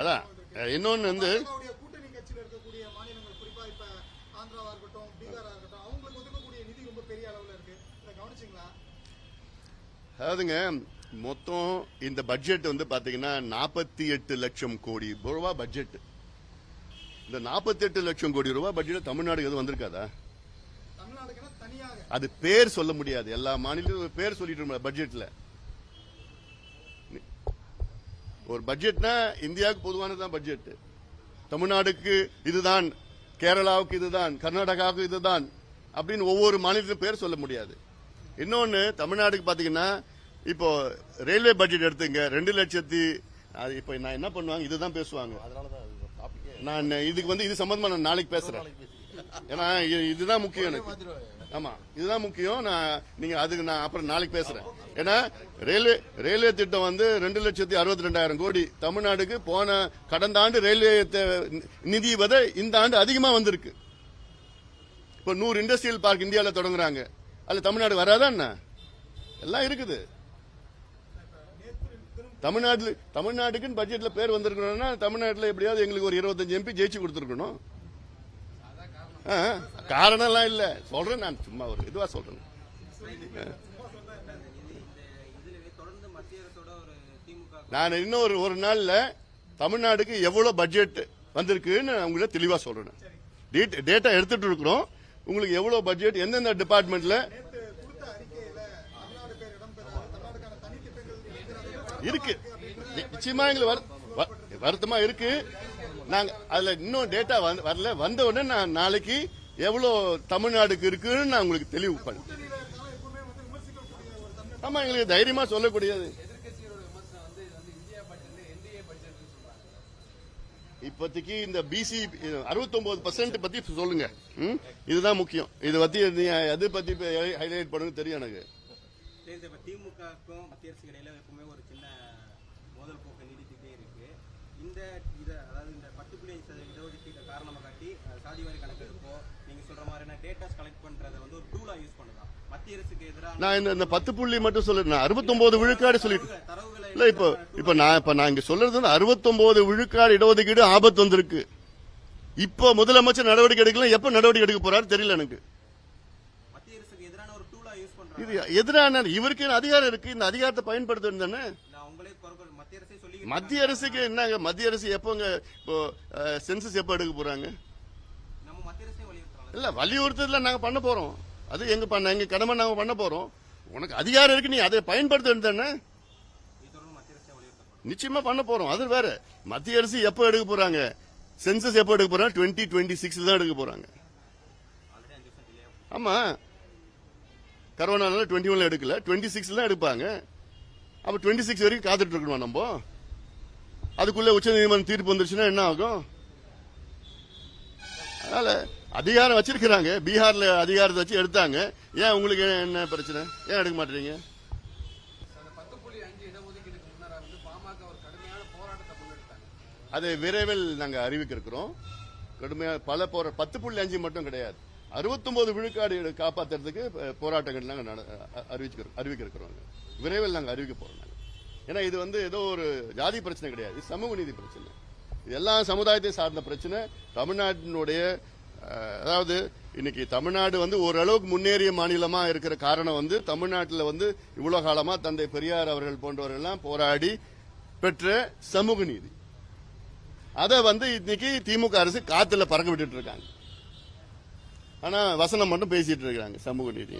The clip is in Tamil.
அதான். இன்னொன்னு வந்து அதாவதுங்க மொத்தம் இந்த பட்ஜெட் வந்து பாத்தீங்கன்னா நாற்பத்தி எட்டு லட்சம் கோடி ரூபாய் பட்ஜெட் இந்த நாற்பத்தி எட்டு லட்சம் கோடி ரூபாய் பட்ஜெட் தமிழ்நாடு எதுவும் வந்திருக்காதா? அது பேர் சொல்ல முடியாது. எல்லா மாநிலத்திலும் பேர் சொல்லிட்டு பட்ஜெட்ல ஒரு பட்ஜெட்னா இந்தியாவுக்கு பொதுவானதுதான் பட்ஜெட் தமிழ்நாடுக்கு இதுதான் கேரளாவுக்கு இதுதான் கர்நாடகாவுக்கு இதுதான் அப்படின்னு ஒவ்வொரு மாநிலத்திலும் பேர் சொல்ல முடியாது. இன்னொன்னு தமிழ்நாடுக்கு பாத்தீங்கன்னா இப்போ ரயில்வே பட்ஜெட் எடுத்துங்க ரெண்டு லட்சத்தி அது இப்போ நான் என்ன பண்ணுவாங்க இதுதான் பேசுவாங்க. நான் இதுக்கு வந்து இது சம்பந்தமா நான் நாளைக்கு பேசுறேன். ஏன்னா இது- இதுதான் முக்கியம் எனக்கு. ஆமா இதுதான் முக்கியம். நான் நீங்க அதுக்கு நான் அப்புறம் நாளைக்கு பேசுறேன். ஏன்னா ரயில்வே ரயில்வே திட்டம் வந்து ரெண்டு லட்சத்தி அறுபத்தி ரெண்டாயிரம் கோடி தமிழ்நாடுக்கு போன கடந்த ஆண்டு ரயில்வே நிதி விட இந்த ஆண்டு அதிகமா வந்திருக்கு. இப்ப நூறு இண்டஸ்ட்ரியல் பார்க் இந்தியாவில் தொடங்குறாங்க. அதுல தமிழ்நாடு வராதா என்ன? எல்லாம் இருக்குது. தமிழ்நாட்டுல தமிழ்நாட்டுக்குன்னு பட்ஜெட்ல பேர் வந்திருக்கணும்னா தமிழ்நாட்டுல எப்படியாவது எங்களுக்கு ஒரு இருபத்தஞ்சு எம்பி ஜெயிச்சு கொடுத்துருக்கணும். ஆ, காரணம்லாம் இல்ல. சொல்றேன் நான் சும்மா ஒரு இதுவா சொல்றேன். நான் இன்னும் ஒரு ஒரு நாள்ல தமிழ்நாடுக்கு எவ்வளவு பட்ஜெட் வந்திருக்குன்னு நான் உங்களுக்கு தெளிவா சொல்றேன் டேட்டா எடுத்துட்டு இருக்கிறோம். உங்களுக்கு எவ்வளவு பட்ஜெட் எந்தெந்த டிபார்ட்மெண்ட்ல இருக்கு. நிச்சயமா எங்களுக்கு வ- வருத்தமா இருக்கு. நாங்க அதுல இன்னும் டேட்டா வரல. வந்த உடனே நான் நாளைக்கு எவ்வளவு தமிழ்நாடுக்கு இருக்குன்னு நான் உங்களுக்கு தெளிவு பண்ணேன் ஆமா எங்களுக்கு தைரியமா சொல்லக்கூடியது. இப்போதைக்கு இந்த பிசி 69% பர்சன்ட் பத்தி சொல்லுங்க. இதுதான் முக்கியம். இது பத்தி நீ எது பத்தி ஹைலைட் பண்ணுங்க தெரியும் எனக்கு. திமுகவுக்கும் மத்திய அரசுக்கு இடையில எப்பவுமே ஒரு சின்ன மோதல் போக்கு நீடித்துட்டே இருக்கு. இந்த இத அதாவது இந்த சதவீத இடஒதுக்கீட்டை காரணமா காட்டி சாதிவாரி கணக்கெடுப்போ நீங்க சொல்ற மாதிரியான டேட்டாஸ் கலெக்ட் பண்றதை வந்து ஒரு டூலா யூஸ் பண்ணலாம் மத்திய அரசுக்கு எதிராக நான் இந்த இந்த பத்து புள்ளி மட்டும் சொல்ல நான் 69 விழுக்காடு சொல்லிட்டு இல்ல இப்போ இப்ப நான் இப்ப நான் இங்க சொல்றது வந்து 69 விழுக்காடு இடஒதுக்கீடு ஆபத்து வந்திருக்கு. இப்போ முதலமைச்சர் நடவடிக்கை எடுக்கலாம் எப்ப நடவடிக்கை எடுக்க போறாரு தெரியல எனக்கு மத்திய அரசுக்கு எதிரான ஒரு டூலா யூஸ் பண்றாங்க இது எதிரான இவருக்கு அதிகாரம் இருக்கு? இந்த அதிகாரத்தை பயன்படுத்தணும் தானே? மத்திய அரசுக்கு என்னங்க? மத்திய அரசு எப்போங்க இப்போ சென்சஸ் எப்போ எடுக்க போறாங்க? இல்ல வலியுறுத்தல நாங்க பண்ண போறோம். அது எங்க பண்ண எங்க கடமை நாங்க பண்ண போறோம். உனக்கு அதிகாரம் இருக்கு நீ அதை பயன்படுத்த தானே? நிச்சயமா பண்ண போறோம். அது வேற. மத்திய அரசு எப்போ எடுக்க போறாங்க? சென்சஸ் எப்போ எடுக்க போறாங்க? டுவெண்ட்டி டுவெண்ட்டி சிக்ஸ் தான் எடுக்க போறாங்க. ஆமா. கரோனால டுவெண்ட்டி ஒன்ல எடுக்கல. டுவெண்ட்டி சிக்ஸ்ல தான் எடுப்பாங்க. அப்ப டுவெண்ட்டி சிக்ஸ் வரைக்கும் காத்துட்டு இருக்கணுமா நம்ம? அதுக்குள்ள உச்ச நீதிமன்றம் தீர்ப்பு வந்துருச்சுன்னா என்ன ஆகும்? அதனால அதிகாரம் வச்சிருக்கிறாங்க. பீகார்ல அதிகாரத்தை வச்சு எடுத்தாங்க. ஏன் உங்களுக்கு என்ன பிரச்சனை? ஏன் எடுக்க மாட்டீங்க அதை விரைவில் நாங்கள் அறிவிக்க இருக்கிறோம். கடுமையாக பல போற பத்து புள்ளி அஞ்சு மட்டும் கிடையாது. 69 விழுக்காடு காப்பாத்துறதுக்கு போராட்டங்கள் நாங்கள் நட- அ- அறிவிக்க இருக்கிறோம் விரைவில் நாங்கள் அறிவிக்க போகிறோம் நாங்கள் ஏன்னா இது வந்து ஏதோ ஒரு ஜாதி பிரச்சனை கிடையாது. சமூக நீதி பிரச்சனை. இது எல்லா சமுதாயத்தை சார்ந்த பிரச்சனை. தமிழ்நாட்டினுடைய அதாவது இன்னைக்கு தமிழ்நாடு வந்து ஓரளவுக்கு முன்னேறிய மாநிலமா இருக்கிற காரணம் வந்து தமிழ்நாட்டில் வந்து இவ்வளவு காலமா தந்தை பெரியார் அவர்கள் போன்றவர்கள் எல்லாம் போராடி பெற்ற சமூக நீதி. அதை வந்து இன்னைக்கு திமுக அரசு காத்துல பறக்க விட்டுட்டு இருக்காங்க. ஆனா வசனம் மட்டும் பேசிட்டு இருக்கிறாங்க சமூக நீதி